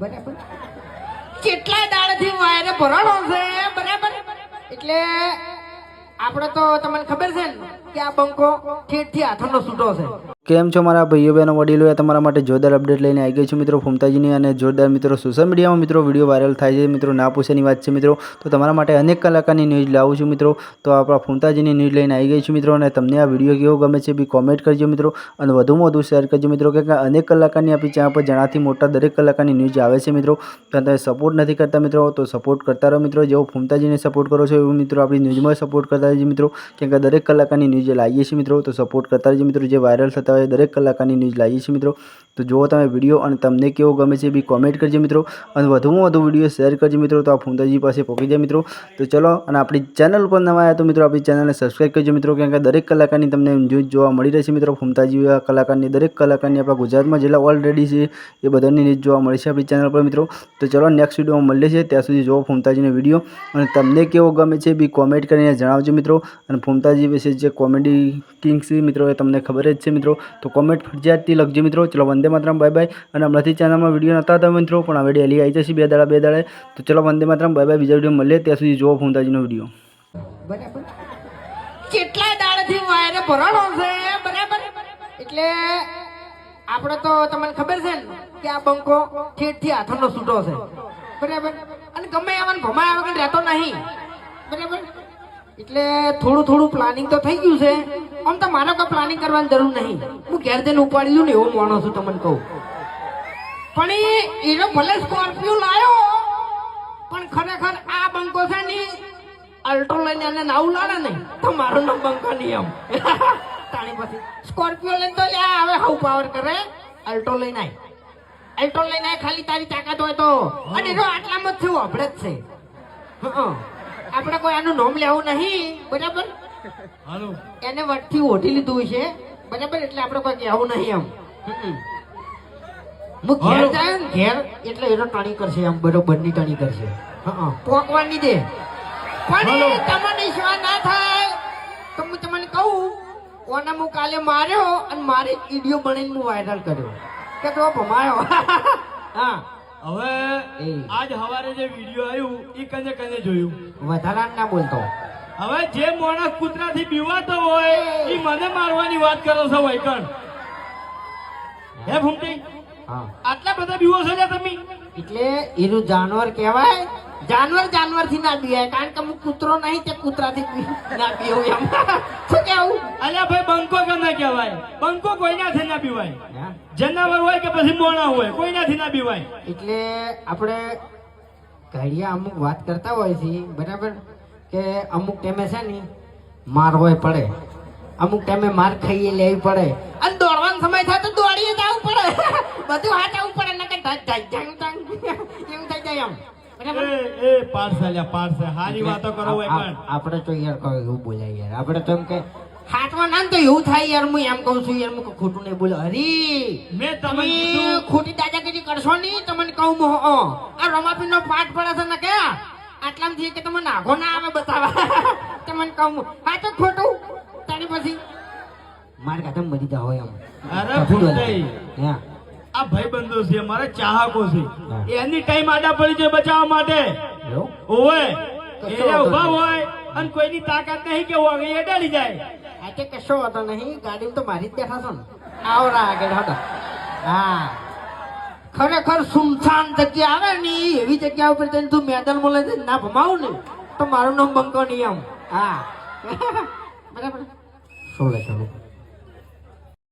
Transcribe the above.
બરાબર. કેટલા દાડથી વાયરે ભરાણો છે? બરાબર. એટલે આપણે તો તમને ખબર છે ને કેમ છો મારા ભાઈઓ, બહેનો વડીલો તમારા માટે જોરદાર અપડેટ લઈને આવી ગઈ છું મિત્રો ફૂમતાજીની અને જોરદાર મિત્રો સોશિયલ મીડિયામાં મિત્રો વીડિયો વાયરલ થાય છે, મિત્રો ના પૂછેની વાત છે મિત્રો, તો તમારા માટે અનેક કલાકારની ન્યૂઝ લાવું છું મિત્રો, તો આપણા ફૂમતાજીની ન્યૂઝ લઈને આવી ગઈ છું મિત્રો અને તમને આ વીડિયો કેવો ગમે છે બી કોમેન્ટ કરજો મિત્રો અને વધુમાં વધુ શેર કરજો મિત્રો કે અનેક કલાકારની આપણી ચેનલ પર જણાથી મોટા દરેક કલાકારની ન્યૂઝ આવે છે મિત્રો પણ તમે સપોર્ટ નથી કરતા મિત્રો, તો સપોર્ટ કરતા રહો મિત્રો, જેવો ફૂમતાજીને સપોર્ટ કરો છો એવું મિત્રો આપણી ન્યૂઝમાં સપોર્ટ કરતા રહેજો મિત્રો, કેમ કે દરેક કલાકારની ન્યૂઝ લાવીએ છીએ મિત્રો, તો સપોર્ટ કરતા રહેજો મિત્રો. જે વાયરલ થતા હોય દરેક કલાકારની ન્યૂઝ લાવીએ છીએ મિત્રો. તો જુઓ તમે વીડિયો અને તમને કેવો ગમે છે બી કોમેન્ટ કરજો મિત્રો. અને વધુમાં વધુ વીડિયો શેર કરજો મિત્રો તો આ ફૂમતાજી પાસે પહોંચી જાય મિત્રો. તો ચલો અને આપણી ચેનલ ઉપર નવા આવ્યા તો મિત્રો આપણી ચેનલને સબસ્ક્રાઈબ કરજો મિત્રો કેમ કે દરેક કલાકારની તમને ન્યૂઝ જોવા મળી રહેશે મિત્રો. ફૂમતાજી કલાકારની દરેક કલાકારની આપણા ગુજરાતમાં જેટલા ઓલરેડી છે એ બધાની ન્યૂઝ જોવા મળશે આપણી ચેનલ પર મિત્રો. તો ચલો નેક્સ્ટ વિડીયોમાં મળીએ છીએ. ત્યાં સુધી જુઓ ફૂમતાજીનો વીડિયો અને તમને કેવો ગમે છે બી કોમેન્ટ કરીને જણાવજો મિત્રો. અને ફૂમતાજી વિશે જે કોમેડી કિંગ છે મિત્રો એ તમને ખબર જ છે મિત્રો. તો કોમેન્ટ ફરજિયાતથી લખજો મિત્રો. ચલો વંદે માતરમ, બાય બાય. અને હમણાંથી ચેનલમાં વીડિયો નહોતા હતા મિત્રો, પણ હવે ડેલી આવી જશે બે દાડા, બે દાડે. તો ચલો વંદે માતરમ, બાય બાય. બીજા વીડિયો મળીએ, ત્યાં સુધી જુઓ ફૂમતાજીનો વીડિયો બરાબર કેટલા દાડથી વાયરે ભરાણો છે, બરાબર? એટલે આપણે તો તમને ખબર છે કે આ બંકો ઠેઠથી હાથનો છૂટો છે. બરાબર? અને ગમે એવાને ભમાયા વગર રહેતો નહીં. બરાબર? એટલે થોડું થોડું પ્લાનિંગ તો થઈ ગયું છે. આમ તો મારે કોઈ પ્લાનિંગ કરવાની જરૂર નહીં. હું ઘેર જઈને ઉપાડી લઉં ને એવો માણો છું તમને કહું. પણ એ એનો ભલે સ્કોર્પિયો લાયો પણ ખરેખર આ બંકો છે ને અલ્ટો લઈને એને નાવું લાડે ને તો મારું નામ બંકો નહીં આમ. તાણી પછી સ્કોર્પિયો લઈને તો લ્યા હવે હાઉ પાવર કરે. અલ્ટો લઈને આય. અલ્ટો લઈને આય ખાલી તારી તાકાત હોય તો. અને એનો આટલામાં જ છે આપણે જ છે. હં. આપણે કોઈ આનું નામ લેવું નહીં બરાબર? એને વટથી ઓઢી લીધું છે બરાબર? એટલે આપણે કોઈ કહેવું નહીં એમ. હું ઘેર જાય ને ઘેર એટલે એનો ટણી કરશે આમ બરોબરની ટણી કરશે. હં. પોકવાની દે. પણ તમને વિશ્વાસ ના થાય? તો હું તમને કહું ઓને હું કાલે માર્યો અને મારી વીડિયો બનાવીને હું વાયરલ કર્યો. કે તો ભમાયો. હા. હવે આજ હવારે જે વીડિયો આવ્યું એ કને કને જોયું? વધારા ના બોલતો. હવે જે માણસ કૂતરાથી બીવાતો હોય એ. મને મારવાની વાત કરો છો વૈકણ. હે. ભૂમટી? હા. આટલા બધા બીવો છો તમે? એટલે એનું જાનવર કહેવાય જાનવર જાનવરથી ના બીવાય કારણ કે હું કૂતરો નહીં તે કૂતરાથી ના બીવું એમ. અલ્યા ભાઈ બંકો કે ના કહેવાય? બંકો કોઈનાથી ના પીવાય. જનાવર હોય કે પછી મોણા હોય કોઈનાથી ના પીવાય? એટલે આપણે ઘડિયા અમુક વાત કરતા હોય છે બરાબર? કે અમુક ટાઈમે છે ને માર હોય પડે. અમુક ટાઈમે માર ખાઈએ લેવી પડે. અને દોડવાનો સમય થાય તો દોડીએ જવું પડે. બધું હાચવું પડે ધક ધક એવું થઈ જાય એમ આપણે તો યાર એવું બોલાય યાર. આપણે તો એમ કે હાથમાં ના તો એવું થાય યાર હું એમ કહું છું યાર હું ખોટું નહીં બોલો. હરી મેં તમે ખોટી દાદાગીરી કરશો નહીં તમને કહું મો. આ રમાપી નો પાઠ પડે છે ને કે? આટલા થી કે તમે નાગો ના આવે બતાવા તમને કહું હા. તો ખોટું. તારી પછી. મારે કાઢે મરી જાવ એમ. અરે ખોટું. હા? આ ભાઈબંધો છે મારા ચાહકો છે. એની ટાઈમ આડા પડી છે બચાવવા માટે. ઓવે વાંધો ઊભા હોય. અને કોઈની તાકાત નહીં કે એ ડરી જાય. આ તે કશો હતો નહીં, ગાડીમાં તો મારી જ બેઠા છો ને. આવરા આગળ હતો હા. ખરેખર સુમસાન જગ્યા આવે ને, એવી જગ્યા ઉપર જઈને તું મેદાન બોલે છે ના ભમાવું ને, તો મારું નામ બંકો નહીં આમ હા. બરાબર. શું ચાલો